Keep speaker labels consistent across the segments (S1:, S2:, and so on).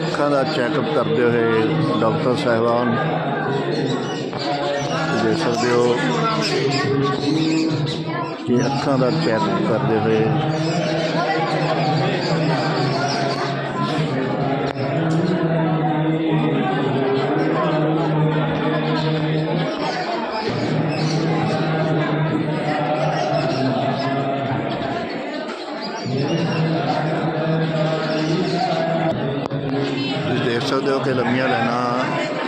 S1: ਅੱਖਾਂ ਦਾ ਚੈੱਕਅਪ ਕਰਦੇ ਹੋਏ ਡਾਕਟਰ ਸਾਹਿਬਾਨ ਦੇਖ ਸਕਦੇ ਹੋ। ਕਿ ਅੱਖਾਂ ਦਾ ਚੈੱਕਅਪ ਕਰਦੇ ਹੋਏ। ਤੁਸੀਂ ਦੇਖ ਸਕਦੇ ਹੋ ਕਿ ਲੰਮੀਆਂ ਲਾਈਨਾਂ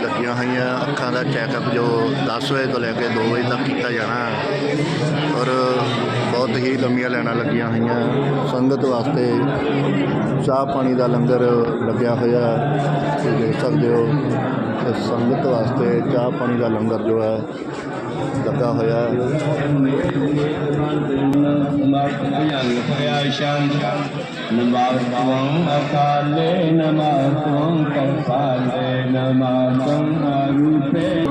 S1: ਲੱਗੀਆਂ ਹੋਈਆਂ ਅੱਖਾਂ ਦਾ ਚੈੱਕਅਪ ਜੋ 10 ਵਜੇ ਤੋਂ ਲੈ ਕੇ 2 ਵਜੇ ਤੱਕ ਕੀਤਾ ਜਾਣਾ। ਔਰ ਬਹੁਤ ਹੀ ਲੰਮੀਆਂ ਲਾਈਨਾਂ ਲੱਗੀਆਂ ਹੋਈਆਂ। ਸੰਗਤ ਵਾਸਤੇ ਚਾਹ ਪਾਣੀ ਦਾ ਲੰਗਰ ਲੱਗਿਆ ਹੋਇਆ। ਤੁਸੀਂ ਦੇਖ ਸਕਦੇ ਹੋ ਕਿ ਸੰਗਤ ਵਾਸਤੇ ਚਾਹ ਪਾਣੀ ਦਾ ਲੰਗਰ ਜੋ ਹੈ ਲੱਗਾ ਹੋਇਆ ਹੈ।
S2: ਨਮਾਤੰ ਅਕਾਲੇ ਨਮਾਤੰ ਕਪਾਲੇ ਨਮਾਤੰ ਅਰੂਪੇ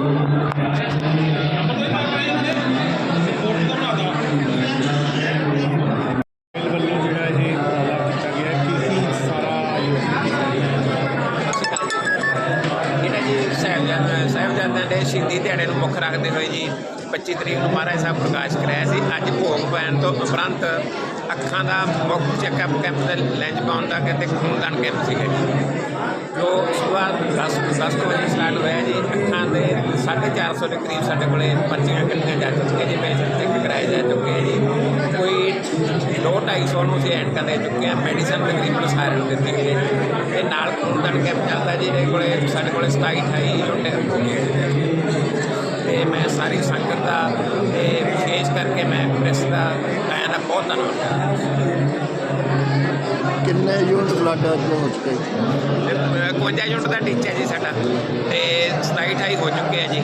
S3: ਰੱਖਦੇ 25 ਤਰੀਕ ਨੂੰ ਮਹਾਰਾਜ ਸਾਹਿਬ ਪ੍ਰਕਾਸ਼ ਕਰਾਇਆ ਸੀ। ਅੱਜ ਭੋਗ ਪੈਣ ਤੋਂ ਉਪਰੰਤ ਅੱਖਾਂ ਦਾ ਮੁੱਖ ਚੈੱਕਅਪ ਕੈਂਪ ਤੇ ਲੈਂਜ ਪਾਉਣ ਦਾ ਕਹਿੰਦੇ ਖੂਨਦਾਨ ਕੈਂਪ ਸੀਗਾ। ਜੀ ਜੋ ਸਵੇਰ 10 10 ਕੁ ਵਜੇ ਸਟਾਰਟ ਹੋਇਆ ਜੀ। ਅੱਖਾਂ ਦੇ 450 ਦੇ ਕਰੀਬ ਸਾਡੇ ਕੋਲੇ ਪਰਚੀਆਂ ਕੱਟੀਆਂ ਜਾ ਚੁੱਕੀਆਂ ਜੀ। ਮੈਡੀਸਨ ਚੈੱਕ ਕਰਾਏ ਜਾ ਚੁੱਕੇ ਜੀ। ਕੋਈ 2-250 ਨੂੰ ਅਸੀਂ ਐਂਡ ਦੇ ਚੁੱਕੇ ਆ। ਮੈਡੀਸਨ ਤਕਰੀਬਨ ਸਾਰਿਆਂ ਨੂੰ ਦਿੱਤੀ ਗਈ ਹੈ ਜੀ। ਤੇ ਨਾਲ ਖੂਨਦਾਨ ਕੈਂਪ ਚੱਲਦਾ ਜੀ। ਇਹਦੇ ਕੋਲੇ, ਸਾਡੇ ਕੋਲੇ 27 28 ਯੂਨਿਟ ਤੇ ਮੈਂ ਸਾਰੀ ਸੰਗਤ ਦਾ ਤੇ ਵਿਸ਼ੇਸ਼ ਕਰਕੇ ਮੈਂ ਪ੍ਰੈਸ ਦਾ ਮੈਂ ਦਾ ਬਹੁਤ ਧੰਨਵਾਦ ਕਰਦਾ।
S1: ਕਿੰਨੇ ਯੂਨਿਟ ਬਲੱਡ ਹੋ ਚੁੱਕੇ?
S3: 51 ਯੂਨਿਟ ਦਾ ਟੀਚਾ ਜੀ ਸਾਡਾ ਤੇ 27 28 ਹੋ ਚੁੱਕੇ ਆ ਜੀ।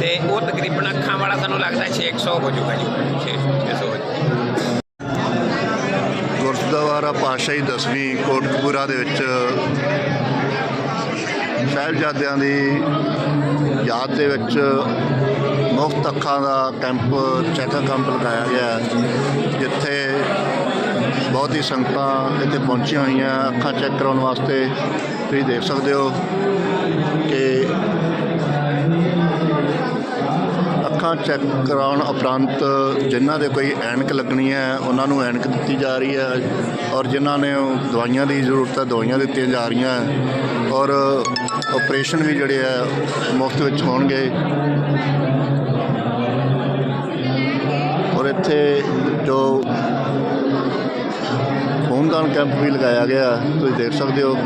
S3: ਤੇ ਉਹ ਤਕਰੀਬਨ ਅੱਖਾਂ ਵਾਲਾ ਸਾਨੂੰ ਲੱਗਦਾ 600 ਹੋ ਜਾਊਗਾ ਜੀ 600 ਹੋ ਜਾਊਗਾ।
S1: ਗੁਰਦੁਆਰਾ ਪਾਤਸ਼ਾਹੀ ਦਸਵੀਂ ਕੋਟਕਪੂਰਾ ਦੇ ਵਿੱਚ ਸਾਹਿਬਜ਼ਾਦਿਆਂ ਦੀ ਯਾਦ ਦੇ ਵਿੱਚ ਮੁਫਤ ਅੱਖਾਂ ਦਾ ਕੈਂਪ, ਚੈੱਕਅਪ ਕੈਂਪ ਲਗਾਇਆ ਗਿਆ ਜਿੱਥੇ ਬਹੁਤ ਹੀ ਸੰਗਤਾਂ ਇੱਥੇ ਪਹੁੰਚੀਆਂ ਹੋਈਆਂ, ਅੱਖਾਂ ਚੈੱਕ ਕਰਾਉਣ ਵਾਸਤੇ ਤੁਸੀਂ ਦੇਖ ਸਕਦੇ ਹੋ। ਅੱਖਾਂ ਚੈੱਕ ਕਰਾਉਣ ਉਪਰੰਤ ਜਿਨ੍ਹਾਂ ਦੇ ਕੋਈ ਐਨਕ ਲੱਗਣੀ ਹੈ, ਉਹਨਾਂ ਨੂੰ ਐਨਕ ਦਿੱਤੀ ਜਾ ਰਹੀ ਹੈ ਔਰ ਜਿਨ੍ਹਾਂ ਨੇ ਦਵਾਈਆਂ ਦੀ ਜ਼ਰੂਰਤ ਹੈ, ਦਵਾਈਆਂ ਦਿੱਤੀਆਂ ਜਾ ਰਹੀਆਂ ਔਰ ਆਪਰੇਸ਼ਨ ਵੀ ਜਿਹੜੇ ਆ ਮੁਫਤ ਵਿੱਚ ਹੋਣਗੇ। ਔਰ ਇੱਥੇ ਜੋ ਖੂਨਦਾਨ ਕੈਂਪ ਵੀ ਲਗਾਇਆ ਗਿਆ, ਤੁਸੀਂ ਦੇਖ ਸਕਦੇ ਹੋ।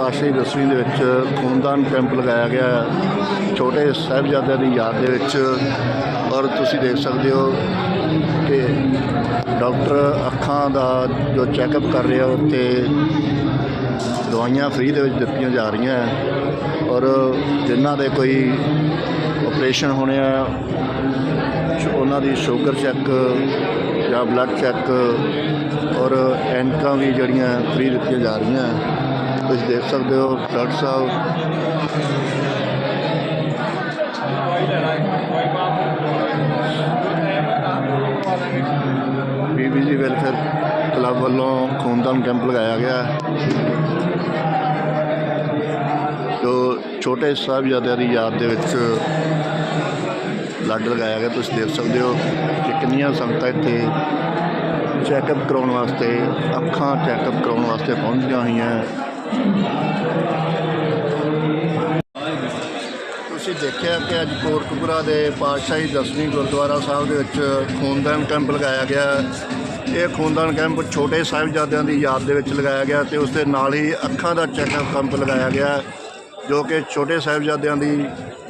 S1: ਪਾਤਸ਼ਾਹੀ ਦਸਵੀਂ ਦੇ ਵਿੱਚ ਖੂਨਦਾਨ ਕੈਂਪ ਲਗਾਇਆ ਗਿਆ ਛੋਟੇ ਸਾਹਿਬਜ਼ਾਦਿਆਂ ਦੀ ਯਾਦ ਦੇ ਵਿੱਚ ਔਰ ਤੁਸੀਂ ਦੇਖ ਸਕਦੇ ਹੋ ਕਿ ਡਾਕਟਰ ਅੱਖਾਂ ਦਾ ਜੋ ਚੈੱਕਅਪ ਕਰ ਰਿਹਾ ਉੱਥੇ ਦਵਾਈਆਂ ਫ੍ਰੀ ਦੇ ਵਿੱਚ ਦਿੱਤੀਆਂ ਜਾ ਰਹੀਆਂ ਔਰ ਜਿਨ੍ਹਾਂ ਦੇ ਕੋਈ ਆਪਰੇਸ਼ਨ ਹੋਣੇ ਆ ਉਹਨਾਂ ਦੀ ਸ਼ੂਗਰ ਚੈੱਕ ਜਾਂ ਬਲੱਡ ਚੈੱਕ ਔਰ ਐਨਕਾਂ ਵੀ ਜਿਹੜੀਆਂ ਫ੍ਰੀ ਦਿੱਤੀਆਂ ਜਾ ਰਹੀਆਂ ਤੁਸੀਂ ਦੇਖ ਸਕਦੇ ਹੋ, ਡਾਕਟਰ ਸਾਹਿਬ। ਬੀਬੀਜੀ ਵੈਲਫੇਅਰ ਕਲੱਬ ਵੱਲੋਂ ਖੂਨਦਾਨ ਕੈਂਪ ਲਗਾਇਆ ਗਿਆ ਜੋ ਛੋਟੇ ਸਾਹਿਬਜ਼ਾਦਿਆਂ ਦੀ ਯਾਦ ਦੇ ਵਿੱਚ ਲੱਡ ਲਗਾਇਆ ਗਿਆ, ਤੁਸੀਂ ਦੇਖ ਸਕਦੇ ਹੋ ਕਿ ਕਿੰਨੀਆਂ ਸੰਗਤਾਂ ਇੱਥੇ ਚੈੱਕਅਪ ਕਰਾਉਣ ਵਾਸਤੇ, ਅੱਖਾਂ ਚੈੱਕਅਪ ਕਰਾਉਣ ਵਾਸਤੇ ਪਹੁੰਚੀਆਂ ਹੋਈਆਂ। ਤੁਸੀਂ ਦੇਖਿਆ ਕਿ ਅੱਜ ਕੋਟਕਪੁਰਾ ਦੇ ਪਾਤਸ਼ਾਹੀ ਦਸਵੀਂ ਗੁਰਦੁਆਰਾ ਸਾਹਿਬ ਦੇ ਵਿੱਚ ਖੂਨਦਾਨ ਕੈਂਪ ਲਗਾਇਆ ਗਿਆ। ਇਹ ਖੂਨਦਾਨ ਕੈਂਪ ਛੋਟੇ ਸਾਹਿਬਜ਼ਾਦਿਆਂ ਦੀ ਯਾਦ ਦੇ ਵਿੱਚ ਲਗਾਇਆ ਗਿਆ ਤੇ ਉਸ ਦੇ ਨਾਲ ਹੀ ਅੱਖਾਂ ਦਾ ਚੈੱਕਅਪ ਕੈਂਪ ਲਗਾਇਆ ਗਿਆ, ਜੋ ਕਿ ਛੋਟੇ ਸਾਹਿਬਜ਼ਾਦਿਆਂ ਦੀ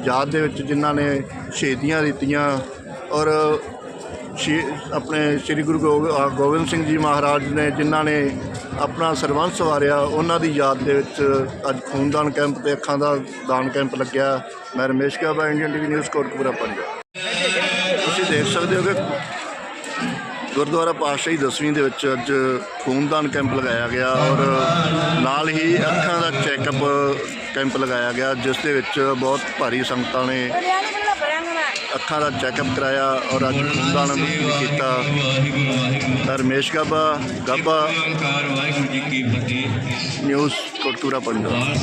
S1: ਯਾਦ ਦੇ ਵਿੱਚ ਜਿਨ੍ਹਾਂ ਨੇ ਸ਼ਹੀਦੀਆਂ ਦਿੱਤੀਆਂ ਔਰ ਸ਼ੀ ਆਪਣੇ ਸ੍ਰੀ ਗੁਰੂ ਗੋ- ਗੋਬਿੰਦ ਸਿੰਘ ਜੀ ਮਹਾਰਾਜ ਨੇ ਜਿਨ੍ਹਾਂ ਨੇ ਆਪਣਾ ਸਰਬੰਸ ਵਾਰਿਆ ਉਹਨਾਂ ਦੀ ਯਾਦ ਦੇ ਵਿੱਚ ਅੱਜ ਖੂਨਦਾਨ ਕੈਂਪ ਤੇ ਅੱਖਾਂ ਦਾ ਦਾਨ ਕੈਂਪ ਲੱਗਿਆ। ਮੈਂ Ramesh Kaba Indian TV news, Kotkapura, Punjab. ਤੁਸੀਂ ਦੇਖ ਸਕਦੇ ਹੋ ਕਿ ਗੁਰਦੁਆਰਾ ਪਾਤਸ਼ਾਹੀ ਦਸਵੀਂ ਦੇ ਵਿੱਚ ਅੱਜ ਖੂਨਦਾਨ ਕੈਂਪ ਲਗਾਇਆ ਗਿਆ ਔਰ ਨਾਲ ਹੀ ਅੱਖਾਂ ਦਾ ਚੈੱਕਅਪ ਕੈਂਪ ਲਗਾਇਆ ਗਿਆ, ਜਿਸ ਦੇ ਵਿੱਚ ਬਹੁਤ ਭਾਰੀ ਸੰਗਤਾਂ ਨੇ ਅੱਖਾਂ ਦਾ ਚੈੱਕਅਪ ਕਰਾਇਆ ਔਰ ਅੱਜ ਖੂਨਦਾਨ ਵੀ ਕੀਤਾ। ਰਮੇਸ਼ ਗਾਬਾ ਗਾਬਾ। ਨਿਊਜ਼ ਕੋਟਕਪੂਰਾ ਪੰਜਾਬ